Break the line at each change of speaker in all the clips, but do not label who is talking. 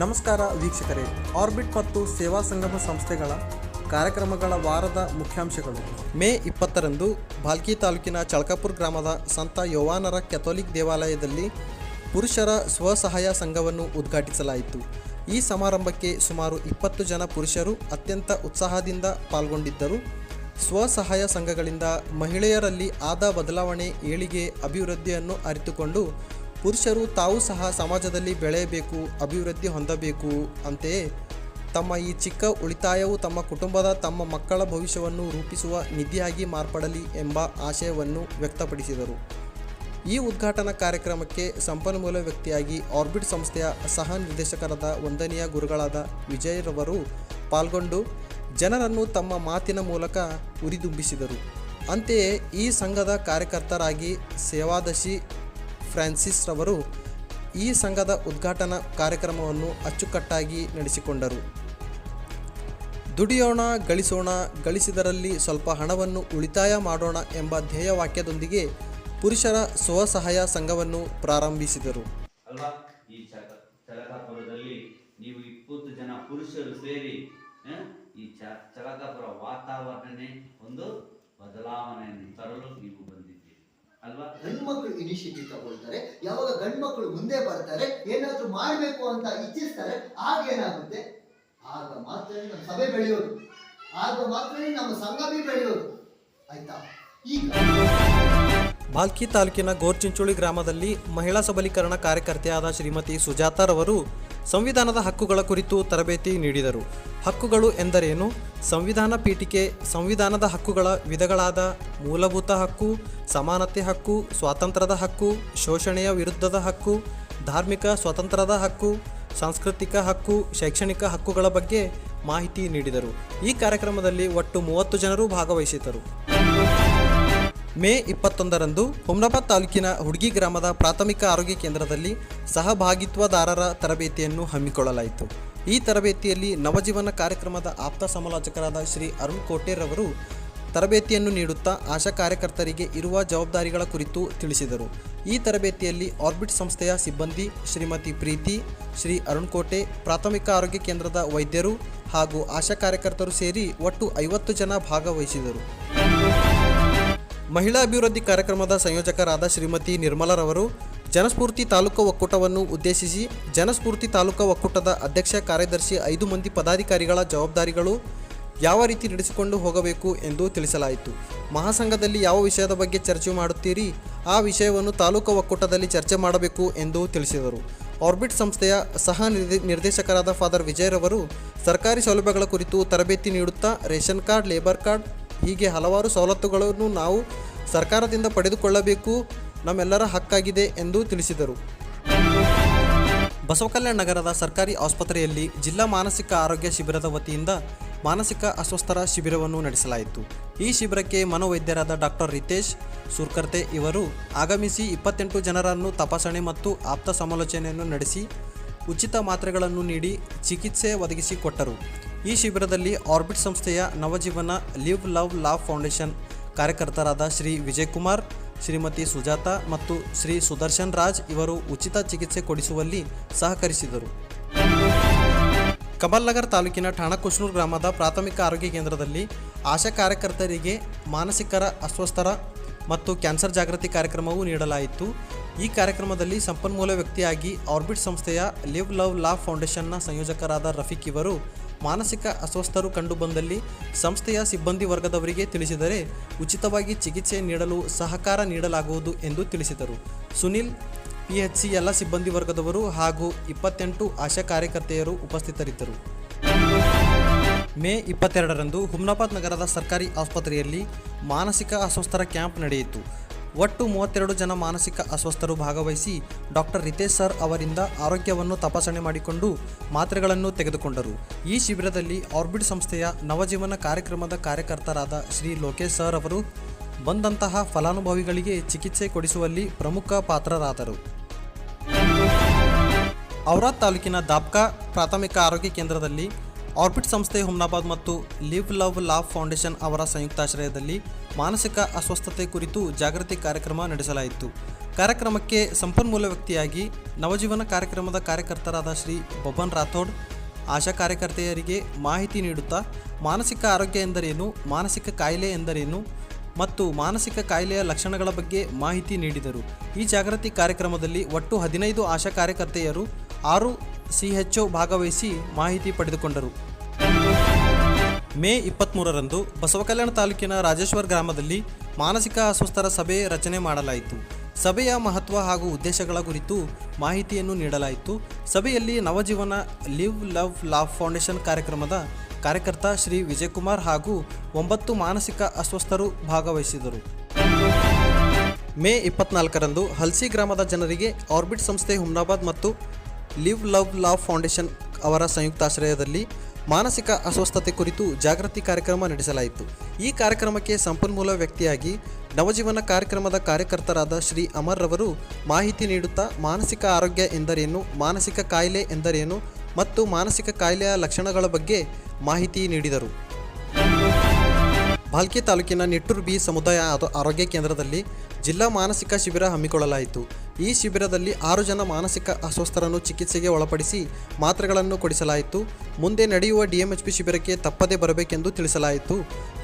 ನಮಸ್ಕಾರ ವೀಕ್ಷಕರೇ. ಆರ್ಬಿಟ್ ಮತ್ತು ಸೇವಾ ಸಂಗಮ ಸಂಸ್ಥೆಗಳ ಕಾರ್ಯಕ್ರಮಗಳ ವಾರದ ಮುಖ್ಯಾಂಶಗಳು. ಮೇ ಇಪ್ಪತ್ತರಂದು ಭಾಲ್ಕಿ ತಾಲೂಕಿನ ಚಳಕಾಪುರ ಗ್ರಾಮದ ಸಂತ ಯೋವಾನರ ಕೆಥೋಲಿಕ್ ದೇವಾಲಯದಲ್ಲಿ ಪುರುಷರ ಸ್ವಸಹಾಯ ಸಂಘವನ್ನು ಉದ್ಘಾಟಿಸಲಾಯಿತು. ಈ ಸಮಾರಂಭಕ್ಕೆ ಸುಮಾರು ಇಪ್ಪತ್ತು ಜನ ಪುರುಷರು ಅತ್ಯಂತ ಉತ್ಸಾಹದಿಂದ ಪಾಲ್ಗೊಂಡಿದ್ದರು. ಸ್ವಸಹಾಯ ಸಂಘಗಳಿಂದ ಮಹಿಳೆಯರಲ್ಲಿ ಆದ ಬದಲಾವಣೆ, ಏಳಿಗೆ ಅಭಿವೃದ್ಧಿಯನ್ನು ಅರಿತುಕೊಂಡು ಪುರುಷರು ತಾವು ಸಹ ಸಮಾಜದಲ್ಲಿ ಬೆಳೆಯಬೇಕು, ಅಭಿವೃದ್ಧಿ ಹೊಂದಬೇಕು ಅಂತೆಯೇ ತಮ್ಮ ಈ ಚಿಕ್ಕ ಉಳಿತಾಯವು ತಮ್ಮ ಕುಟುಂಬದ ತಮ್ಮ ಮಕ್ಕಳ ಭವಿಷ್ಯವನ್ನು ರೂಪಿಸುವ ನಿಧಿಯಾಗಿ ಮಾರ್ಪಡಲಿ ಎಂಬ ಆಶಯವನ್ನು ವ್ಯಕ್ತಪಡಿಸಿದರು. ಈ ಉದ್ಘಾಟನಾ ಕಾರ್ಯಕ್ರಮಕ್ಕೆ ಸಂಪನ್ಮೂಲ ವ್ಯಕ್ತಿಯಾಗಿ ಆರ್ಬಿಟ್ ಸಂಸ್ಥೆಯ ಸಹ ನಿರ್ದೇಶಕರಾದ ವಂದನೀಯ ಗುರುಗಳಾದ ವಿಜಯರವರು ಪಾಲ್ಗೊಂಡು ಜನರನ್ನು ತಮ್ಮ ಮಾತಿನ ಮೂಲಕ ಉರಿದುಂಬಿಸಿದರು. ಅಂತೆಯೇ ಈ ಸಂಘದ ಕಾರ್ಯಕರ್ತರಾಗಿ ಸೇವಾದಶಿ ಫ್ರಾನ್ಸಿಸ್ ರವರು ಈ ಸಂಘದ ಉದ್ಘಾಟನಾ ಕಾರ್ಯಕ್ರಮವನ್ನು ಅಚ್ಚುಕಟ್ಟಾಗಿ ನಡೆಸಿಕೊಂಡರು. ದುಡಿಯೋಣ, ಗಳಿಸೋಣ, ಗಳಿಸಿದರಲ್ಲಿ ಸ್ವಲ್ಪ ಹಣವನ್ನು ಉಳಿತಾಯ ಮಾಡೋಣ ಎಂಬ ಧ್ಯೇಯವಾಕ್ಯದೊಂದಿಗೆ ಪುರುಷರ ಸ್ವಸಹಾಯ ಸಂಘವನ್ನು ಪ್ರಾರಂಭಿಸಿದರು.
ಈ ನೀವು ಇಪ್ಪತ್ತು ಜನ ಪುರುಷರು ಸೇರಿ ಈ ಚಲಕಾಪುರ ವಾತಾವರಣನೇ ಒಂದು ಬದಲಾವಣೆಯನ್ನು ತರಲು ನೀವು ಅಲ್ವಾ?
ಹೆಣ್ಮಕ್ಳು ಇನಿಷಿಯೇಟಿವ್ ತಗೊಳ್ತಾರೆ. ಯಾವಾಗ ಗಂಡ್ಮಕ್ಳು ಮುಂದೆ ಬರ್ತಾರೆ ಏನಾದ್ರೂ ಮಾಡಬೇಕು ಅಂತ ಇಚ್ಛಿಸ್ತಾರೆ ಆಗ ಏನಾಗುತ್ತೆ? ಆಗ ಮಾತ್ರ ನಮ್ಮ ಸಭೆ ಬೆಳೆಯೋದು. ಆಗ ಮಾತ್ರ ನಮ್ಮ ಸಂಘ ಬಿ ಬೆಳೆಯೋದು. ಆಯ್ತಾ? ಈಗ
ಬಾಲ್ಕಿ ತಾಲೂಕಿನ ಗೋರ್ಚಿಂಚೋಳಿ ಗ್ರಾಮದಲ್ಲಿ ಮಹಿಳಾ ಸಬಲೀಕರಣ ಕಾರ್ಯಕರ್ತೆಯಾದ ಶ್ರೀಮತಿ ಸುಜಾತಾರವರು ಸಂವಿಧಾನದ ಹಕ್ಕುಗಳ ಕುರಿತು ತರಬೇತಿ ನೀಡಿದರು. ಹಕ್ಕುಗಳು ಎಂದರೇನು? ಸಂವಿಧಾನ ಪೀಠಿಕೆ, ಸಂವಿಧಾನದ ಹಕ್ಕುಗಳ ವಿಧಗಳಾದ ಮೂಲಭೂತ ಹಕ್ಕು, ಸಮಾನತೆ ಹಕ್ಕು, ಸ್ವಾತಂತ್ರ್ಯದ ಹಕ್ಕು, ಶೋಷಣೆಯ ವಿರುದ್ಧದ ಹಕ್ಕು, ಧಾರ್ಮಿಕ ಸ್ವಾತಂತ್ರ್ಯದ ಹಕ್ಕು, ಸಾಂಸ್ಕೃತಿಕ ಹಕ್ಕು, ಶೈಕ್ಷಣಿಕ ಹಕ್ಕುಗಳ ಬಗ್ಗೆ ಮಾಹಿತಿ ನೀಡಿದರು. ಈ ಕಾರ್ಯಕ್ರಮದಲ್ಲಿ ಒಟ್ಟು ಮೂವತ್ತು ಜನರು ಭಾಗವಹಿಸಿದ್ದರು. ಮೇ ಇಪ್ಪತ್ತೊಂದರಂದು ಹುಮ್ನಾಬಾದ್ ತಾಲೂಕಿನ ಹುಡುಗಿ ಗ್ರಾಮದ ಪ್ರಾಥಮಿಕ ಆರೋಗ್ಯ ಕೇಂದ್ರದಲ್ಲಿ ಸಹಭಾಗಿತ್ವದಾರರ ತರಬೇತಿಯನ್ನು ಹಮ್ಮಿಕೊಳ್ಳಲಾಯಿತು. ಈ ತರಬೇತಿಯಲ್ಲಿ ನವಜೀವನ ಕಾರ್ಯಕ್ರಮದ ಆಪ್ತ ಸಮಾಲೋಚಕರಾದ ಶ್ರೀ ಅರುಣ್ ಕೋಟೆರವರು ತರಬೇತಿಯನ್ನು ನೀಡುತ್ತಾ ಆಶಾ ಕಾರ್ಯಕರ್ತರಿಗೆ ಇರುವ ಜವಾಬ್ದಾರಿಗಳ ಕುರಿತು ತಿಳಿಸಿದರು. ಈ ತರಬೇತಿಯಲ್ಲಿ ಆರ್ಬಿಟ್ ಸಂಸ್ಥೆಯ ಸಿಬ್ಬಂದಿ ಶ್ರೀಮತಿ ಪ್ರೀತಿ, ಶ್ರೀ ಅರುಣ್ ಕೋಟೆ, ಪ್ರಾಥಮಿಕ ಆರೋಗ್ಯ ಕೇಂದ್ರದ ವೈದ್ಯರು ಹಾಗೂ ಆಶಾ ಕಾರ್ಯಕರ್ತರು ಸೇರಿ ಒಟ್ಟು ಐವತ್ತು ಜನ ಭಾಗವಹಿಸಿದರು. ಮಹಿಳಾ ಅಭಿವೃದ್ಧಿ ಕಾರ್ಯಕ್ರಮದ ಸಂಯೋಜಕರಾದ ಶ್ರೀಮತಿ ನಿರ್ಮಲರವರು ಜನಸ್ಫೂರ್ತಿ ತಾಲೂಕು ಒಕ್ಕೂಟವನ್ನು ಉದ್ದೇಶಿಸಿ ಜನಸ್ಫೂರ್ತಿ ತಾಲೂಕು ಒಕ್ಕೂಟದ ಅಧ್ಯಕ್ಷ, ಕಾರ್ಯದರ್ಶಿ ಐದು ಮಂದಿ ಪದಾಧಿಕಾರಿಗಳ ಜವಾಬ್ದಾರಿಗಳು ಯಾವ ರೀತಿ ನಡೆಸಿಕೊಂಡು ಹೋಗಬೇಕು ಎಂದು ತಿಳಿಸಲಾಯಿತು. ಮಹಾಸಂಘದಲ್ಲಿ ಯಾವ ವಿಷಯದ ಬಗ್ಗೆ ಚರ್ಚೆ ಮಾಡುತ್ತೀರಿ, ಆ ವಿಷಯವನ್ನು ತಾಲೂಕು ಒಕ್ಕೂಟದಲ್ಲಿ ಚರ್ಚೆ ಮಾಡಬೇಕು ಎಂದು ತಿಳಿಸಿದರು. ಆರ್ಬಿಟ್ ಸಂಸ್ಥೆಯ ಸಹ ನಿರ್ದೇ- ನಿರ್ದೇಶಕರಾದ ಫಾದರ್ ವಿಜಯರವರು ಸರ್ಕಾರಿ ಸೌಲಭ್ಯಗಳ ಕುರಿತು ತರಬೇತಿ ನೀಡುತ್ತಾ ರೇಷನ್ ಕಾರ್ಡ್, ಲೇಬರ್ ಕಾರ್ಡ್ ಹೀಗೆ ಹಲವಾರು ಸವಲತ್ತುಗಳನ್ನು ನಾವು ಸರ್ಕಾರದಿಂದ ಪಡೆದುಕೊಳ್ಳಬೇಕು. ನಮ್ಮೆಲ್ಲರ ಹಕ್ಕಾಗಿದೆ ಎಂದು ತಿಳಿಸಿದರು. ಬಸವಕಲ್ಯಾಣ ನಗರದ ಸರ್ಕಾರಿ ಆಸ್ಪತ್ರೆಯಲ್ಲಿ ಜಿಲ್ಲಾ ಮಾನಸಿಕ ಆರೋಗ್ಯ ಶಿಬಿರದ ವತಿಯಿಂದ ಮಾನಸಿಕ ಅಸ್ವಸ್ಥರ ಶಿಬಿರವನ್ನು ನಡೆಸಲಾಯಿತು. ಈ ಶಿಬಿರಕ್ಕೆ ಮನೋವೈದ್ಯರಾದ ಡಾಕ್ಟರ್ ರಿತೇಶ್ ಸುರ್ಕರ್ತೆ ಇವರು ಆಗಮಿಸಿ ಇಪ್ಪತ್ತೆಂಟು ಜನರನ್ನು ತಪಾಸಣೆ ಮತ್ತು ಆಪ್ತ ಸಮಾಲೋಚನೆಯನ್ನು ನಡೆಸಿ ಉಚಿತ ಮಾತ್ರೆಗಳನ್ನು ನೀಡಿ ಚಿಕಿತ್ಸೆ ಒದಗಿಸಿಕೊಟ್ಟರು. ಈ ಶಿಬಿರದಲ್ಲಿ ಆರ್ಬಿಟ್ ಸಂಸ್ಥೆಯ Navajeevan live love laugh foundation ಕಾರ್ಯಕರ್ತರಾದ Shri Vijayakumar, Shrimati Sujata ಮತ್ತು ಶ್ರೀ ಸುದರ್ಶನ್ ರಾಜ್ ಇವರು ಉಚಿತ ಚಿಕಿತ್ಸೆ ಕೊಡಿಸುವಲ್ಲಿ ಸಹಕರಿಸಿದರು. ಕಮಲ್ನಗರ್ ತಾಲೂಕಿನ ಠಾಣಕುಷ್ಣೂರು ಗ್ರಾಮದ ಪ್ರಾಥಮಿಕ ಆರೋಗ್ಯ ಕೇಂದ್ರದಲ್ಲಿ ಆಶಾ ಕಾರ್ಯಕರ್ತರಿಗೆ ಮಾನಸಿಕರ ಅಸ್ವಸ್ಥರ ಮತ್ತು ಕ್ಯಾನ್ಸರ್ ಜಾಗೃತಿ ಕಾರ್ಯಕ್ರಮವು ನೀಡಲಾಯಿತು. ಈ ಕಾರ್ಯಕ್ರಮದಲ್ಲಿ ಸಂಪನ್ಮೂಲ ವ್ಯಕ್ತಿಯಾಗಿ ಆರ್ಬಿಟ್ ಸಂಸ್ಥೆಯ ಲಿವ್ ಲವ್ ಲಾ ಫೌಂಡೇಶನ್ನ ಸಂಯೋಜಕರಾದ ರಫೀಕ್ ಇವರು ಮಾನಸಿಕ ಅಸ್ವಸ್ಥರು ಕಂಡುಬಂದಲ್ಲಿ ಸಂಸ್ಥೆಯ ಸಿಬ್ಬಂದಿ ವರ್ಗದವರಿಗೆ ತಿಳಿಸಿದರೆ ಉಚಿತವಾಗಿ ಚಿಕಿತ್ಸೆ ನೀಡಲು ಸಹಕಾರ ನೀಡಲಾಗುವುದು ಎಂದು ತಿಳಿಸಿದರು. ಸುನಿಲ್ ಪಿಎಚ್ಸಿ ಎಲ್ಲ ಸಿಬ್ಬಂದಿ ವರ್ಗದವರು ಹಾಗೂ ಇಪ್ಪತ್ತೆಂಟು ಆಶಾ ಕಾರ್ಯಕರ್ತೆಯರು ಉಪಸ್ಥಿತರಿದ್ದರು. ಮೇ ಇಪ್ಪತ್ತೆರಡರಂದು ಹುಮ್ನಾಬಾದ್ ನಗರದ ಸರ್ಕಾರಿ ಆಸ್ಪತ್ರೆಯಲ್ಲಿ ಮಾನಸಿಕ ಅಸ್ವಸ್ಥರ ಕ್ಯಾಂಪ್ ನಡೆಯಿತು. ಒಟ್ಟು ಮೂವತ್ತೆರಡು ಜನ ಮಾನಸಿಕ ಅಸ್ವಸ್ಥರು ಭಾಗವಹಿಸಿ ಡಾಕ್ಟರ್ ರಿತೇಶ್ ಸರ್ ಅವರಿಂದ ಆರೋಗ್ಯವನ್ನು ತಪಾಸಣೆ ಮಾಡಿಕೊಂಡು ಮಾತ್ರೆಗಳನ್ನು ತೆಗೆದುಕೊಂಡರು. ಈ ಶಿಬಿರದಲ್ಲಿ ಆರ್ಬಿಡ್ ಸಂಸ್ಥೆಯ ನವಜೀವನ ಕಾರ್ಯಕ್ರಮದ ಕಾರ್ಯಕರ್ತರಾದ ಶ್ರೀ ಲೋಕೇಶ್ ಸರ್ ಅವರು ಬಂದಂತಹ ಫಲಾನುಭವಿಗಳಿಗೆ ಚಿಕಿತ್ಸೆ ಕೊಡಿಸುವಲ್ಲಿ ಪ್ರಮುಖ ಪಾತ್ರರಾದರು. ಔರಾದ್ ತಾಲೂಕಿನ ದಾಬ್ಕಾ ಪ್ರಾಥಮಿಕ ಆರೋಗ್ಯ ಕೇಂದ್ರದಲ್ಲಿ ಆರ್ಬಿಟ್ ಸಂಸ್ಥೆ ಹುಮ್ನಾಬಾದ್ ಮತ್ತು ಲಿವ್ ಲವ್ ಲಾವ್ ಫೌಂಡೇಶನ್ ಅವರ ಸಂಯುಕ್ತಾಶ್ರಯದಲ್ಲಿ ಮಾನಸಿಕ ಅಸ್ವಸ್ಥತೆ ಕುರಿತು ಜಾಗೃತಿ ಕಾರ್ಯಕ್ರಮ ನಡೆಸಲಾಯಿತು. ಕಾರ್ಯಕ್ರಮಕ್ಕೆ ಸಂಪನ್ಮೂಲ ವ್ಯಕ್ತಿಯಾಗಿ ನವಜೀವನ ಕಾರ್ಯಕ್ರಮದ ಕಾರ್ಯಕರ್ತರಾದ ಶ್ರೀ ಬಬನ್ ರಾಥೋಡ್, ಆಶಾ ಕಾರ್ಯಕರ್ತೆಯರಿಗೆ ಮಾಹಿತಿ ನೀಡುತ್ತಾ, ಮಾನಸಿಕ ಆರೋಗ್ಯ ಎಂದರೇನು, ಮಾನಸಿಕ ಕಾಯಿಲೆ ಎಂದರೇನು ಮತ್ತು ಮಾನಸಿಕ ಕಾಯಿಲೆಯ ಲಕ್ಷಣಗಳ ಬಗ್ಗೆ ಮಾಹಿತಿ ನೀಡಿದರು. ಈ ಜಾಗೃತಿ ಕಾರ್ಯಕ್ರಮದಲ್ಲಿ ಒಟ್ಟು ಹದಿನೈದು ಆಶಾ ಕಾರ್ಯಕರ್ತೆಯರು, ಆರು ಸಿಎಚ್ಒ ಭಾಗವಹಿಸಿ ಮಾಹಿತಿ ಪಡೆದುಕೊಂಡರು. ಮೇ ಇಪ್ಪತ್ತ್ಮೂರರಂದು ಬಸವಕಲ್ಯಾಣ ತಾಲೂಕಿನ ರಾಜೇಶ್ವರ ಗ್ರಾಮದಲ್ಲಿ ಮಾನಸಿಕ ಅಸ್ವಸ್ಥರ ಸಭೆ ರಚನೆ ಮಾಡಲಾಯಿತು. ಸಭೆಯ ಮಹತ್ವ ಹಾಗೂ ಉದ್ದೇಶಗಳ ಕುರಿತು ಮಾಹಿತಿಯನ್ನು ನೀಡಲಾಯಿತು. ಸಭೆಯಲ್ಲಿ Navajeevan live, love, laugh foundation ಕಾರ್ಯಕ್ರಮದ ಕಾರ್ಯಕರ್ತ ಶ್ರೀ ವಿಜಯಕುಮಾರ್ ಹಾಗೂ ಒಂಬತ್ತು ಮಾನಸಿಕ ಅಸ್ವಸ್ಥರು ಭಾಗವಹಿಸಿದರು. ಮೇ ಇಪ್ಪತ್ನಾಲ್ಕರಂದು ಹಲ್ಸಿ ಗ್ರಾಮದ ಜನರಿಗೆ ಆರ್ಬಿಟ್ ಸಂಸ್ಥೆ ಹುಮ್ನಾಬಾದ್ ಮತ್ತು ಲಿವ್ ಲವ್ ಲಾ ಫೌಂಡೇಶನ್ ಅವರ ಸಂಯುಕ್ತಾಶ್ರಯದಲ್ಲಿ ಮಾನಸಿಕ ಅಸ್ವಸ್ಥತೆ ಕುರಿತು ಜಾಗೃತಿ ಕಾರ್ಯಕ್ರಮ ನಡೆಸಲಾಯಿತು. ಈ ಕಾರ್ಯಕ್ರಮಕ್ಕೆ ಸಂಪನ್ಮೂಲ ವ್ಯಕ್ತಿಯಾಗಿ ನವಜೀವನ ಕಾರ್ಯಕ್ರಮದ ಕಾರ್ಯಕರ್ತರಾದ ಶ್ರೀ ಅಮರ್ ರವರು ಮಾಹಿತಿ ನೀಡುತ್ತಾ ಮಾನಸಿಕ ಆರೋಗ್ಯ ಎಂದರೇನು, ಮಾನಸಿಕ ಕಾಯಿಲೆ ಎಂದರೇನು ಮತ್ತು ಮಾನಸಿಕ ಕಾಯಿಲೆಯ ಲಕ್ಷಣಗಳ ಬಗ್ಗೆ ಮಾಹಿತಿ ನೀಡಿದರು. ಭಾಲ್ಕಿ ತಾಲೂಕಿನ ನಿಟ್ಟೂರು ಬಿ ಸಮುದಾಯ ಆರೋ- ಆರೋಗ್ಯ ಕೇಂದ್ರದಲ್ಲಿ ಜಿಲ್ಲಾ ಮಾನಸಿಕ ಶಿಬಿರ ಹಮ್ಮಿಕೊಳ್ಳಲಾಯಿತು. ಈ ಶಿಬಿರದಲ್ಲಿ ಆರು ಜನ ಮಾನಸಿಕ ಅಸ್ವಸ್ಥರನ್ನು ಚಿಕಿತ್ಸೆಗೆ ಒಳಪಡಿಸಿ ಮಾತ್ರೆಗಳನ್ನು ಕೊಡಿಸಲಾಯಿತು. ಮುಂದೆ ನಡೆಯುವ ಡಿಎಂಎಚ್ಪಿ ಶಿಬಿರಕ್ಕೆ ತಪ್ಪದೇ ಬರಬೇಕೆಂದು ತಿಳಿಸಲಾಯಿತು.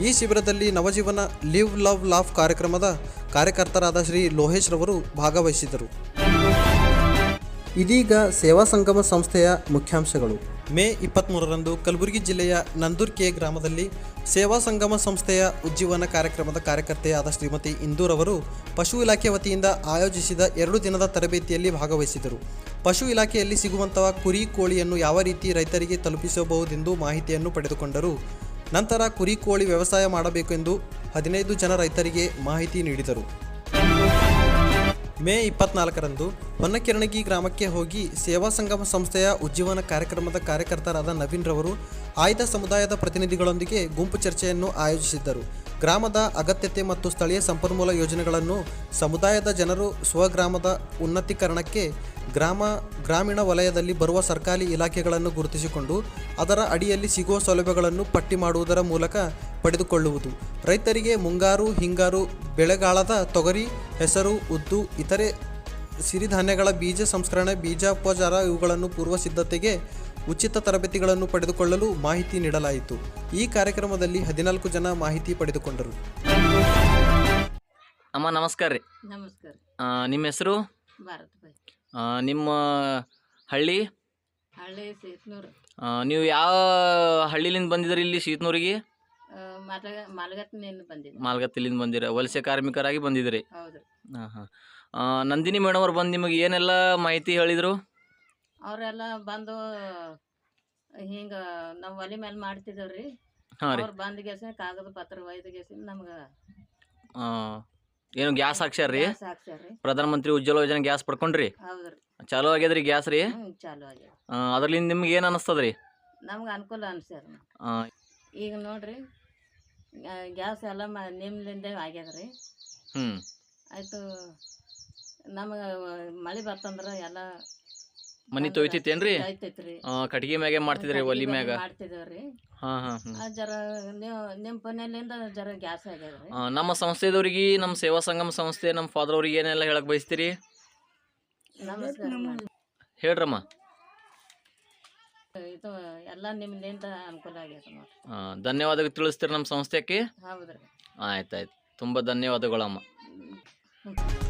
ಈ ಶಿಬಿರದಲ್ಲಿ ನವಜೀವನ ಲಿವ್ ಲವ್ ಲಾಫ್ ಕಾರ್ಯಕ್ರಮದ ಕಾರ್ಯಕರ್ತರಾದ ಶ್ರೀ ಲೋಹೇಶ್ ರವರು ಭಾಗವಹಿಸಿದರು. ಇದೀಗ ಸೇವಾ ಸಂಗಮ ಸಂಸ್ಥೆಯ ಮುಖ್ಯಾಂಶಗಳು. ಮೇ ಇಪ್ಪತ್ತ್ಮೂರರಂದು ಕಲಬುರಗಿ ಜಿಲ್ಲೆಯ ನಂದೂರ್ಕೆ ಗ್ರಾಮದಲ್ಲಿ ಸೇವಾ ಸಂಗಮ ಸಂಸ್ಥೆಯ ಉಜ್ಜೀವನ ಕಾರ್ಯಕ್ರಮದ ಕಾರ್ಯಕರ್ತೆಯಾದ ಶ್ರೀಮತಿ ಇಂದೂರವರು ಪಶು ಇಲಾಖೆ ವತಿಯಿಂದ ಆಯೋಜಿಸಿದ ಎರಡು ದಿನದ ತರಬೇತಿಯಲ್ಲಿ ಭಾಗವಹಿಸಿದರು. ಪಶು ಇಲಾಖೆಯಲ್ಲಿ ಸಿಗುವಂತಹ ಕುರಿ ಕೋಳಿಯನ್ನು ಯಾವ ರೀತಿ ರೈತರಿಗೆ ತಲುಪಿಸಬಹುದೆಂದು ಮಾಹಿತಿಯನ್ನು ಪಡೆದುಕೊಂಡರು. ನಂತರ ಕುರಿ ಕೋಳಿ ವ್ಯವಸಾಯ ಮಾಡಬೇಕೆಂದು ಹದಿನೈದು ಜನ ರೈತರಿಗೆ ಮಾಹಿತಿ ನೀಡಿದರು. ಮೇ ಇಪ್ಪತ್ನಾಲ್ಕರಂದು ಹೊನ್ನಕಿರಣಗಿ ಗ್ರಾಮಕ್ಕೆ ಹೋಗಿ ಸೇವಾ ಸಂಗಮ ಸಂಸ್ಥೆಯ ಉಜ್ಜೀವನ ಕಾರ್ಯಕ್ರಮದ ಕಾರ್ಯಕರ್ತರಾದ ನವೀನ್ ರವರು ಆಯ್ದ ಸಮುದಾಯದ ಪ್ರತಿನಿಧಿಗಳೊಂದಿಗೆ ಗುಂಪು ಚರ್ಚೆಯನ್ನು ಆಯೋಜಿಸಿದ್ದರು. ಗ್ರಾಮದ ಅಗತ್ಯತೆ ಮತ್ತು ಸ್ಥಳೀಯ ಸಂಪನ್ಮೂಲ ಯೋಜನೆಗಳನ್ನು ಸಮುದಾಯದ ಜನರು ಸ್ವಗ್ರಾಮದ ಉನ್ನತೀಕರಣಕ್ಕೆ ಗ್ರಾಮ, ಗ್ರಾಮೀಣ ವಲಯದಲ್ಲಿ ಬರುವ ಸರ್ಕಾರಿ ಇಲಾಖೆಗಳನ್ನು ಗುರುತಿಸಿಕೊಂಡು ಅದರ ಅಡಿಯಲ್ಲಿ ಸಿಗುವ ಸೌಲಭ್ಯಗಳನ್ನು ಪಟ್ಟಿ ಮಾಡುವುದರ ಮೂಲಕ ಪಡೆದುಕೊಳ್ಳುವುದು. ರೈತರಿಗೆ ಮುಂಗಾರು, ಹಿಂಗಾರು ಬೆಳೆಗಾಳದ ತೊಗರಿ, ಹೆಸರು, ಉದ್ದು, ಇತರೆ ಸಿರಿಧಾನ್ಯಗಳ ಬೀಜ ಸಂಸ್ಕರಣೆ ಬೀಜೋಪಚಾರ ಇವುಗಳನ್ನು ಪೂರ್ವ ಸಿದ್ಧತೆಗೆ ಉಚಿತ ತರಬೇತಿಗಳನ್ನು ಪಡೆದುಕೊಳ್ಳಲು ಮಾಹಿತಿ ನೀಡಲಾಯಿತು. ಈ ಕಾರ್ಯಕ್ರಮದಲ್ಲಿ ಹದಿನಾಲ್ಕು ಜನ ಮಾಹಿತಿ ಪಡೆದುಕೊಂಡರು.
ಅಮ್ಮ ನಮಸ್ಕಾರ ರೀ.
ನಮಸ್ಕಾರ
ಆ, ನಿಮ್ಮ ಹೆಸರು?
ಭಾರತ್ ಬಾಯ್
ನಿಮ್ಮ ಹಳ್ಳಿ?
ಹಳ್ಳಿ ಸೇತ್ನೂರು
ಆ, ನೀವು ಯಾವ ಹಳ್ಳಿಲಿಂದ ಬಂದಿದ್ರಿ ಇಲ್ಲಿ ಶೀತ್ನೂರಿಗೆ
ಮಲಗ ಮಲಗತ್ನಿಂದ ಬಂದಿದ್ದೆ
ಮಾಲ್ಗತ್ತಿಲಿಂದ ಬಂದಿರ ವಲಸೆ ಕಾರ್ಮಿಕರಾಗಿ ಬಂದಿದ್ರಿ.
ಹೌದು.
ಹಾಂ ಹಾಂ. ನಂದಿನಿ ಮೇಡಮ್ ಅವ್ರು ಬಂದು ನಿಮಗೆ ಏನೆಲ್ಲ ಮಾಹಿತಿ ಹೇಳಿದರು?
ಅವರೆಲ್ಲ ಬಂದು ಹಿಂಗ ನಾವು ಒಲೆ ಮೇಲೆ ಮಾಡ್ತಿದ್ದೇವ್ರಿ.
ಹಾಂ ರೀ.
ಅವ್ರು ಬಂದ ಕಾಗದ ಪತ್ರ ವೈದ್ಯ ಗೆಸ ನಮ್ಗೆ
ಆ, ಏನು ಗ್ಯಾಸ್ ಹಾಕ್ಸ್ಯಾರ ರೀ
ಗ್ಯಾಸ್ ಹಾಕ್ಸ್ಯಾರ್ರಿ.
ಪ್ರಧಾನಮಂತ್ರಿ ಉಜ್ವಲ ಯೋಜನೆ ಗ್ಯಾಸ್ ಪಡ್ಕೊಂಡ್ರಿ?
ಹೌದ್ರಿ
ಚಾಲೂ ಆಗ್ಯದ್ರಿ ಗ್ಯಾಸ್ ರೀ?
ಹ್ಞೂ ಚಾಲು ಆಗ್ಯಾವ
ಆ, ಅದ್ರಲ್ಲಿಂದ ನಿಮ್ಗೆ ಏನು ಅನಿಸ್ತದ ರೀ
ನಮ್ಗೆ ಅನುಕೂಲ ಅನ್ಸ್ಯಾರ ಈಗ ನೋಡ್ರಿ ಗ್ಯಾಸ್ ಎಲ್ಲ ಮ ನಿಮ್ಮಿಂದ ಆಗ್ಯದ್ರಿ
ಹ್ಞೂ
ಆಯಿತು ನಮಗೆ ಮಳೆ ಬರ್ತಂದ್ರ ಎಲ್ಲ
ಮನಿ ತೊಯ್ತಿತ್ತೇನ್ರಿ?
ಐತೈತ್ರಿ
ಆ, ಕಟ್ಗೆ ಮ್ಯಾಗೆ ಮಾಡ್ತಿದ್ರಿ ಒಲಿ ಮ್ಯಾಗ?
ಮಾಡ್ತಿದ್ದೇವ್ರಿ
ಹಾಂ ಹಾಂ
ಆ ಜರ ನೀವು ನಿಮ್ಮ ಪನೆಲಿಂದ ಜರ ಗ್ಯಾಸ್ ಆಗ್ಯದ್ರಿ
ಆ, ನಮ್ಮ ಸಂಸ್ಥೆದವ್ರಿಗೆ ನಮ್ಮ ಸೇವಾ ಸಂಗಮ ಸಂಸ್ಥೆ ನಮ್ಮ ಫಾದರ್ ಅವ್ರಿಗೆ ಏನೆಲ್ಲ ಹೇಳಕ್ ಬಯಸ್ತೀರಿ?
ನಮಸ್ಕಾರ.
ಹೇಳ್ರಮ್ಮ.
ಇದು ಎಲ್ಲ ನಿಮ್ಮಿಂದ ಅನುಕೂಲ ಆಗೈತೆ ನೋಡ್ರಿ.
ಆ, ಧನ್ಯವಾದ ತಿಳಿಸ್ತೀರಿ ನಮ್ಮ ಸಂಸ್ಥೆಗೆ?
ಹೌದ್ರಿ.
ಆಯ್ತಾಯ್ತು. ತುಂಬಾ ಧನ್ಯವಾದಗಳಮ್ಮ.
ಹ್ಮ್.